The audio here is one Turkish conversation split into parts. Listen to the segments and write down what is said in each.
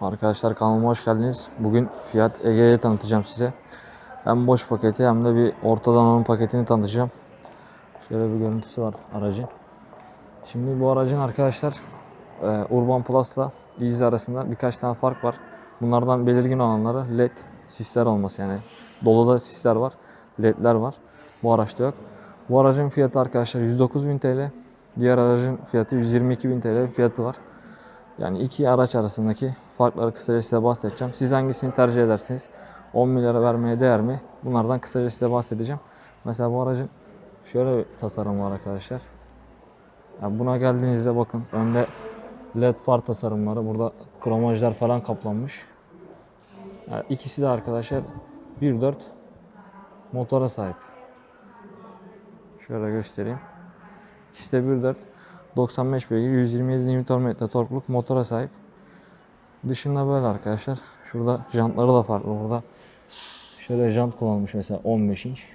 Arkadaşlar kanalıma hoş geldiniz. Bugün Fiat Ege'yi tanıtacağım size. Hem boş paketi hem de bir orta donanım paketini tanıtacağım. Şöyle bir görüntüsü var aracın. Şimdi bu aracın arkadaşlar e, Urban Plus'la Easy arasında birkaç tane fark var. Bunlardan belirgin olanları LED sisler olması yani doluda sisler var, LED'ler var. Bu araçta yok. Bu aracın fiyatı arkadaşlar 109.000 TL. Diğer aracın fiyatı 122.000 TL fiyatı var. Yani iki araç arasındaki farkları kısaca size bahsedeceğim. Siz hangisini tercih edersiniz? 10 milyara vermeye değer mi? Bunlardan kısaca size bahsedeceğim. Mesela bu aracın şöyle bir tasarımı var arkadaşlar. Yani buna geldiğinizde bakın önde led far tasarımları. Burada kromajlar falan kaplanmış. Yani ikisi de arkadaşlar 1.4 motora sahip. Şöyle göstereyim. De 1.4 95 beygir 127 Nm torkluk motora sahip. Dışında böyle arkadaşlar. Şurada jantları da farklı. Burada şöyle jant kullanılmış mesela 15 inç.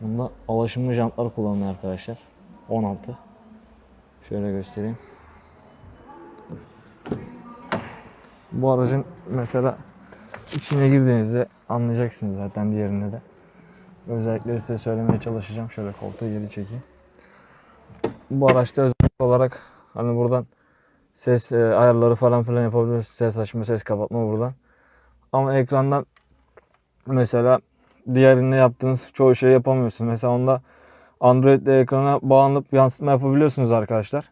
Bunda alaşımlı jantlar kullanılıyor arkadaşlar. 16. Şöyle göstereyim. Bu aracın mesela içine girdiğinizde anlayacaksınız zaten diğerinde de. Özellikleri size söylemeye çalışacağım. Şöyle koltuğu geri çekeyim. Bu araçta özellik olarak hani buradan ses e, ayarları falan filan yapabiliyorsunuz. Ses açma, ses kapatma buradan. Ama ekrandan mesela diğerinde yaptığınız çoğu şeyi yapamıyorsunuz. Mesela onda Android ile ekrana bağlanıp yansıtma yapabiliyorsunuz arkadaşlar.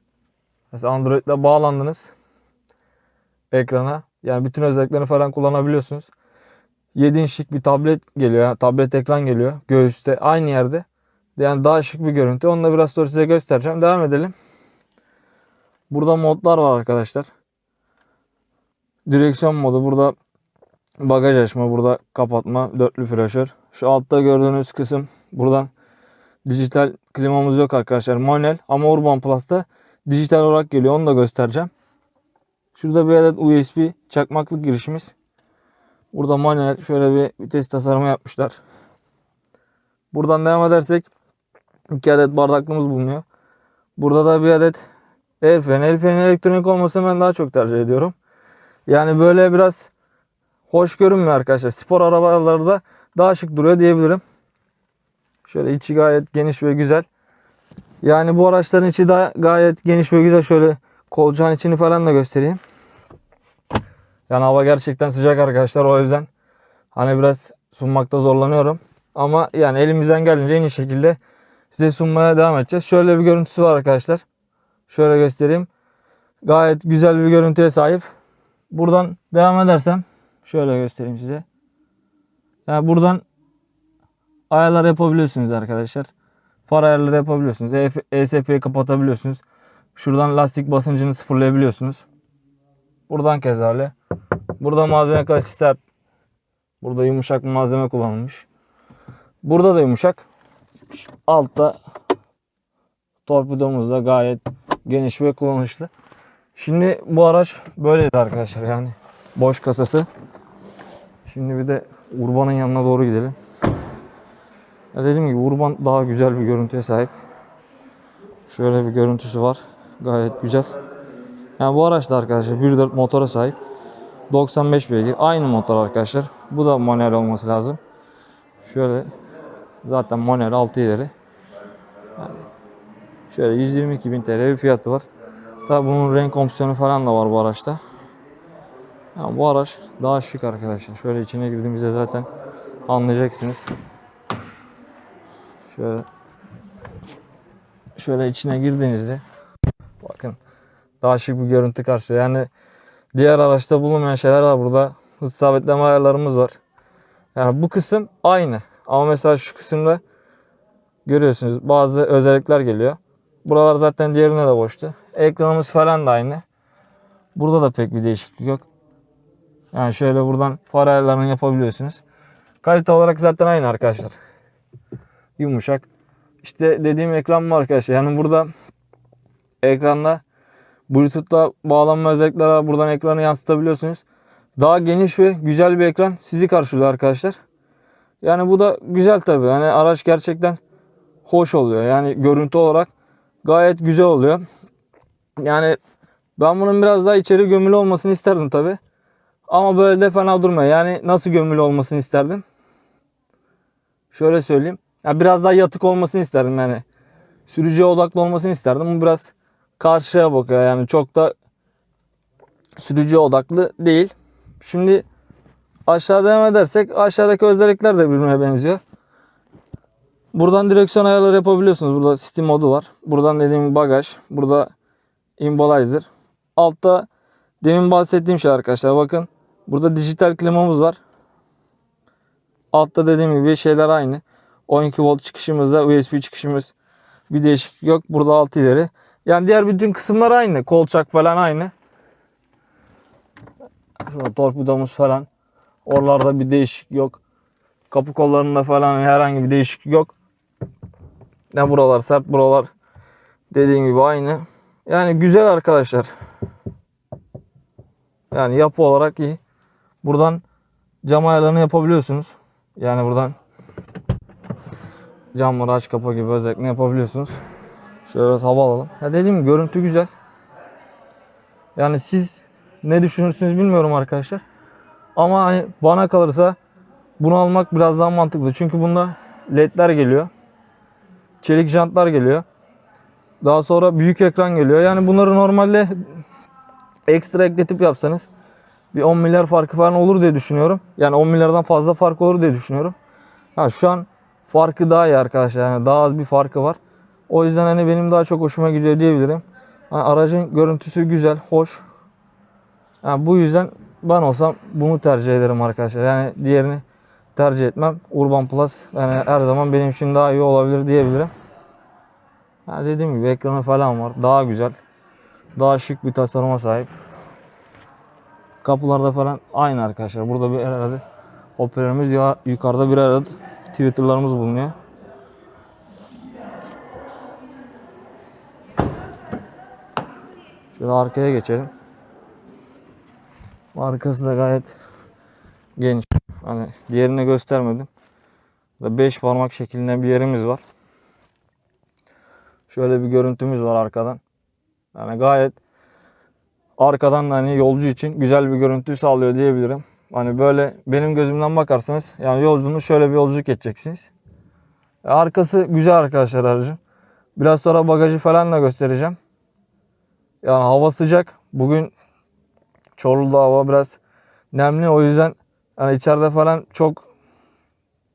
Mesela Android ile bağlandınız ekrana. Yani bütün özelliklerini falan kullanabiliyorsunuz. 7 inçlik bir tablet geliyor. Yani tablet ekran geliyor. Göğüste aynı yerde. Yani daha şık bir görüntü. Onu da biraz sonra size göstereceğim. Devam edelim. Burada modlar var arkadaşlar. Direksiyon modu. Burada bagaj açma. Burada kapatma. Dörtlü flaşör. Şu altta gördüğünüz kısım. Buradan dijital klimamız yok arkadaşlar. Manuel ama Urban Plus'ta dijital olarak geliyor. Onu da göstereceğim. Şurada bir adet USB çakmaklık girişimiz. Burada manuel şöyle bir vites tasarımı yapmışlar. Buradan devam edersek 2 adet bardaklığımız bulunuyor. Burada da bir adet el freni. El elektronik olmasını ben daha çok tercih ediyorum. Yani böyle biraz hoş görünmüyor arkadaşlar. Spor arabalarda daha şık duruyor diyebilirim. Şöyle içi gayet geniş ve güzel. Yani bu araçların içi de gayet geniş ve güzel. Şöyle kolçağın içini falan da göstereyim. Yani hava gerçekten sıcak arkadaşlar. O yüzden hani biraz sunmakta zorlanıyorum. Ama yani elimizden gelince en iyi şekilde size sunmaya devam edeceğiz. Şöyle bir görüntüsü var arkadaşlar. Şöyle göstereyim. Gayet güzel bir görüntüye sahip. Buradan devam edersem şöyle göstereyim size. Yani buradan ayarlar yapabiliyorsunuz arkadaşlar. Far ayarları yapabiliyorsunuz. ESP'yi kapatabiliyorsunuz. Şuradan lastik basıncını sıfırlayabiliyorsunuz. Buradan keza öyle. Burada malzeme kalitesi sert. Burada yumuşak bir malzeme kullanılmış. Burada da yumuşak. Altta torpidomuz da gayet geniş ve kullanışlı. Şimdi bu araç böyleydi arkadaşlar yani boş kasası. Şimdi bir de Urban'ın yanına doğru gidelim. Ya dediğim gibi Urban daha güzel bir görüntüye sahip. Şöyle bir görüntüsü var. Gayet güzel. Yani bu araç da arkadaşlar 1.4 motora sahip. 95 beygir. Aynı motor arkadaşlar. Bu da manuel olması lazım. Şöyle zaten manuel 6 ileri. Şöyle 122.000 TL bir fiyatı var. Tabi bunun renk opsiyonu falan da var bu araçta. Yani bu araç daha şık arkadaşlar. Şöyle içine girdiğimizde zaten anlayacaksınız. Şöyle şöyle içine girdiğinizde bakın daha şık bir görüntü karşılıyor. Yani diğer araçta bulunmayan şeyler var burada. Hız sabitleme ayarlarımız var. Yani bu kısım aynı. Ama mesela şu kısımda görüyorsunuz bazı özellikler geliyor. Buralar zaten diğerine de boştu. Ekranımız falan da aynı. Burada da pek bir değişiklik yok. Yani şöyle buradan far ayarlarını yapabiliyorsunuz. Kalite olarak zaten aynı arkadaşlar. Yumuşak. İşte dediğim ekran var arkadaşlar. Yani burada ekranda Bluetooth'la bağlanma özellikleri var. Buradan ekranı yansıtabiliyorsunuz. Daha geniş ve güzel bir ekran sizi karşılıyor arkadaşlar. Yani bu da güzel tabii. Yani araç gerçekten hoş oluyor. Yani görüntü olarak gayet güzel oluyor. Yani Ben bunun biraz daha içeri gömülü olmasını isterdim tabi. Ama böyle de fena durmuyor. Yani nasıl gömülü olmasını isterdim? Şöyle söyleyeyim. Ya biraz daha yatık olmasını isterdim yani. Sürücüye odaklı olmasını isterdim. Bu biraz karşıya bakıyor yani çok da sürücüye odaklı değil. Şimdi aşağı devam edersek aşağıdaki özellikler de birbirine benziyor. Buradan direksiyon ayarları yapabiliyorsunuz. Burada Steam modu var. Buradan dediğim bagaj. Burada Imbalizer. Altta demin bahsettiğim şey arkadaşlar bakın. Burada dijital klimamız var. Altta dediğim gibi şeyler aynı. 12 volt çıkışımızda USB çıkışımız bir değişiklik yok. Burada alt ileri. Yani diğer bütün kısımlar aynı. Kolçak falan aynı. Şurada torpidomuz falan. Oralarda bir değişiklik yok. Kapı kollarında falan herhangi bir değişiklik yok. Ne buralar sert buralar dediğim gibi aynı. Yani güzel arkadaşlar. Yani yapı olarak iyi. Buradan cam ayarlarını yapabiliyorsunuz. Yani buradan camları aç kapa gibi özellikle yapabiliyorsunuz. Şöyle biraz hava alalım. Ya dediğim gibi görüntü güzel. Yani siz ne düşünürsünüz bilmiyorum arkadaşlar. Ama hani bana kalırsa bunu almak biraz daha mantıklı. Çünkü bunda ledler geliyor. Çelik jantlar geliyor. Daha sonra büyük ekran geliyor. Yani bunları normalde ekstra ekletip yapsanız bir 10 milyar farkı falan olur diye düşünüyorum. Yani 10 milyardan fazla fark olur diye düşünüyorum. Ha şu an farkı daha iyi arkadaşlar. Yani daha az bir farkı var. O yüzden hani benim daha çok hoşuma gidiyor diyebilirim. Yani aracın görüntüsü güzel, hoş. Yani bu yüzden ben olsam bunu tercih ederim arkadaşlar. Yani diğerini tercih etmem. Urban Plus yani her zaman benim için daha iyi olabilir diyebilirim. Yani dediğim gibi ekranı falan var. Daha güzel. Daha şık bir tasarıma sahip. Kapılarda falan aynı arkadaşlar. Burada bir herhalde hoparlörümüz ya yukarıda bir adet Twitter'larımız bulunuyor. Şöyle arkaya geçelim. Arkası da gayet geniş. Hani diğerini göstermedim. 5 parmak şeklinde bir yerimiz var. Şöyle bir görüntümüz var arkadan. Yani gayet arkadan da hani yolcu için güzel bir görüntü sağlıyor diyebilirim. Hani böyle benim gözümden bakarsanız yani yolculuğunu şöyle bir yolculuk edeceksiniz. E, Arkası güzel arkadaşlar aracın. Biraz sonra bagajı falan da göstereceğim. Yani hava sıcak. Bugün Çorlu'da hava biraz nemli. O yüzden hani içeride falan çok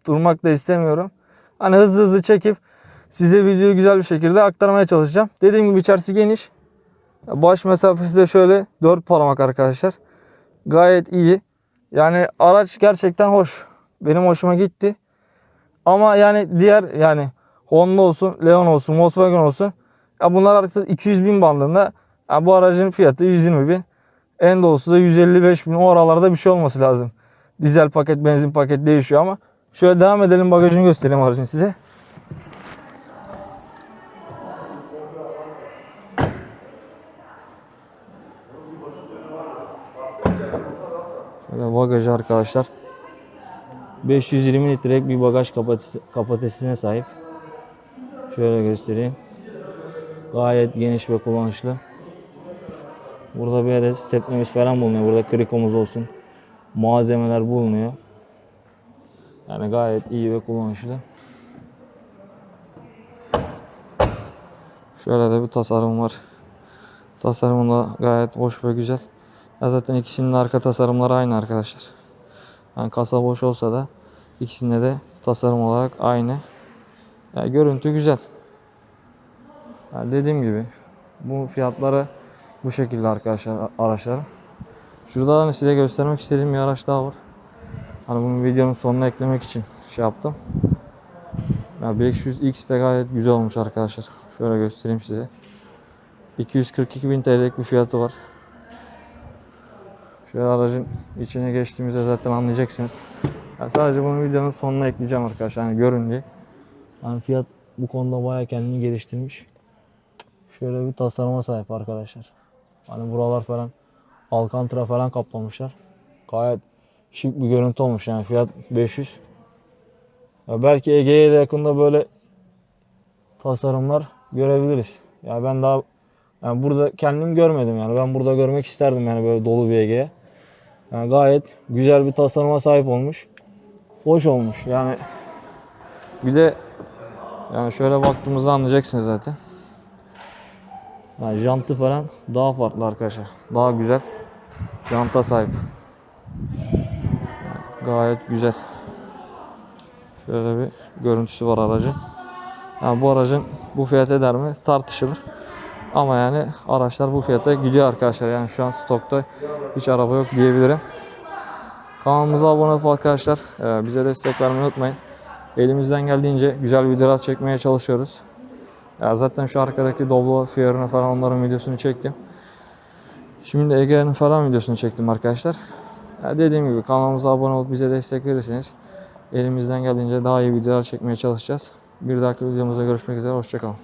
durmak da istemiyorum. Hani hızlı hızlı çekip size videoyu güzel bir şekilde aktarmaya çalışacağım. Dediğim gibi içerisi geniş. Baş mesafesi de şöyle 4 parmak arkadaşlar. Gayet iyi. Yani araç gerçekten hoş. Benim hoşuma gitti. Ama yani diğer yani Honda olsun, Leon olsun, Volkswagen olsun. Ya bunlar artık 200 bin bandında. Ya bu aracın fiyatı 120 bin. En dolusu da 155 bin. O aralarda bir şey olması lazım. Dizel paket, benzin paket değişiyor ama. Şöyle devam edelim bagajını göstereyim aracın size. Şöyle bagajı arkadaşlar. 520 litrelik bir bagaj kapasitesi- kapasitesine sahip. Şöyle göstereyim. Gayet geniş ve kullanışlı. Burada bir adet stepnemiz falan bulunuyor. Burada krikomuz olsun. Malzemeler bulunuyor. Yani gayet iyi ve kullanışlı. Şöyle de bir tasarım var. Tasarımı da gayet hoş ve güzel. Ya zaten ikisinin arka tasarımları aynı arkadaşlar. Yani kasa boş olsa da ikisinde de tasarım olarak aynı. Ya görüntü güzel. Ya dediğim gibi bu fiyatları bu şekilde arkadaşlar araçların. Şurada hani size göstermek istediğim bir araç daha var. Hani bunu videonun sonuna eklemek için şey yaptım. Ya 500X de gayet güzel olmuş arkadaşlar. Şöyle göstereyim size. 242.000 TL'lik bir fiyatı var. Şöyle aracın içine geçtiğimizde zaten anlayacaksınız. Ya sadece bunu videonun sonuna ekleyeceğim arkadaşlar. Hani görün diye. Yani fiyat bu konuda bayağı kendini geliştirmiş. Şöyle bir tasarıma sahip arkadaşlar. Hani buralar falan alkantara falan kaplamışlar. Gayet şık bir görüntü olmuş yani fiyat 500. Ya belki Ege'ye de yakında böyle tasarımlar görebiliriz. Ya ben daha Yani burada kendim görmedim yani. Ben burada görmek isterdim yani böyle dolu bir Ege'ye. Yani gayet güzel bir tasarıma sahip olmuş. Hoş olmuş. Yani bir de yani şöyle baktığımızda anlayacaksınız zaten. Yani jantı falan daha farklı arkadaşlar. Daha güzel. Janta sahip. Gayet güzel. Şöyle bir görüntüsü var aracın. Yani bu aracın bu fiyat eder mi tartışılır. Ama yani araçlar bu fiyata gidiyor arkadaşlar. Yani şu an stokta hiç araba yok diyebilirim. Kanalımıza abone olup arkadaşlar e, bize destek vermeyi unutmayın. Elimizden geldiğince güzel videolar çekmeye çalışıyoruz. Ya zaten şu arkadaki Doblo Fiorino falan onların videosunu çektim. Şimdi Ege'nin falan videosunu çektim arkadaşlar. Ya dediğim gibi kanalımıza abone olup bize destek verirseniz elimizden geldiğince daha iyi videolar çekmeye çalışacağız. Bir dahaki videomuzda görüşmek üzere. Hoşçakalın.